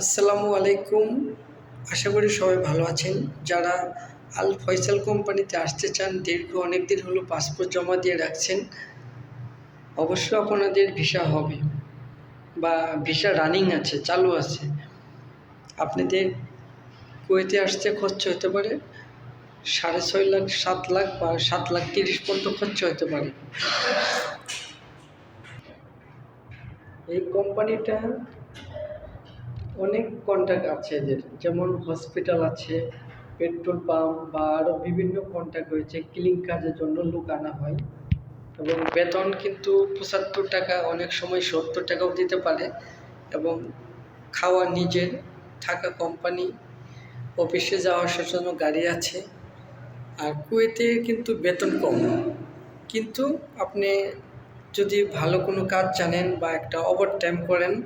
আসসালামু আলাইকুম। আশা করি সবাই ভালো আছেন। যারা আল ফয়সাল কোম্পানিতে আসতে চান, দীর্ঘ অনেক দিন হলো পাসপোর্ট জমা দিয়ে রাখছেন অবশ্য আপনাদের ভিসা হবে বা ভিসা রানিং আছে, চালু আছে। আপনাদের কুয়েতে আসতে খরচ হতে পারে সাড়ে ছয় লাখ, সাত লাখ বা সাত লাখ তিরিশ পর্যন্ত খরচ হতে পারে। এই কোম্পানিটা অনেক কন্ট্যাক্ট আছে এদের যেমন হসপিটাল আছে পেট্রোল পাম্প বা আরও বিভিন্ন কন্ট্যাক্ট রয়েছে ক্লিন কাজের জন্য লোক আনা হয়। এবং বেতন কিন্তু পঁচাত্তর টাকা, অনেক সময় সত্তর টাকাও দিতে পারে। এবং খাওয়া নিজের, থাকা কোম্পানি অফিসে যাওয়া আসার জন্য গাড়ি আছে। আর কুয়েতে কিন্তু বেতন কম। কিন্তু আপনি যদি ভালো কোনো কাজ জানেন বা একটা ওভার টাইম করেন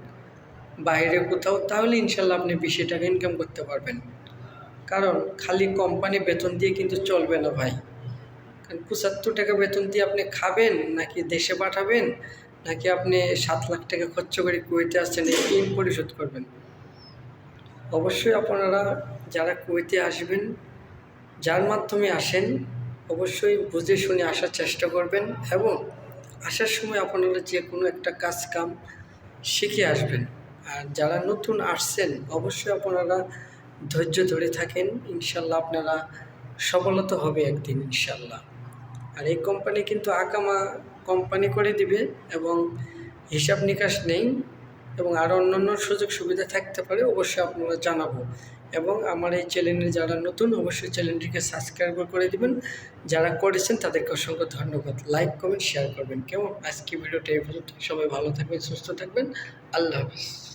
বাইরে কোথাও, তাহলে ইনশাল্লাহ আপনি বেশি টাকা ইনকাম করতে পারবেন। কারণ খালি কোম্পানি বেতন দিয়ে কিন্তু চলবে না ভাই। কারণ পঁচাত্তর টাকা বেতন দিয়ে আপনি খাবেন, নাকি দেশে পাঠাবেন, নাকি আপনি সাত লাখ টাকা খরচ করে কুয়েতে আসছেন, এই ঋণ পরিশোধ করবেন। অবশ্যই আপনারা যারা কুয়েতে আসবেন, যার মাধ্যমে আসেন, অবশ্যই বুঝে শুনে আসার চেষ্টা করবেন এবং আসার সময় আপনারা যে কোনো একটা কাজ কাম শিখে আসবেন। আর যারা নতুন আসছেন, অবশ্যই আপনারা ধৈর্য ধরে থাকেন। ইনশাল্লাহ আপনারা সফলতা হবে একদিন, ইনশাল্লাহ। আর এই কোম্পানি কিন্তু আকামা কোম্পানি করে দিবে এবং হিসাব নিকাশ নেই এবং আরও অন্যান্য সুযোগ সুবিধা থাকতে পারে, অবশ্যই আপনারা জানাব। এবং আমার এই চ্যানেলে যারা নতুন, অবশ্যই চ্যানেলটিকে সাবস্ক্রাইব করে দিবেন। যারা করেছেন, তাদেরকে অসংখ্য ধন্যবাদ। লাইক কমেন্ট শেয়ার করবেন। কেমন? আজকে ভিডিওটা এই পর্যন্ত। সবাই ভালো থাকবেন, সুস্থ থাকবেন। আল্লাহ হাফিজ।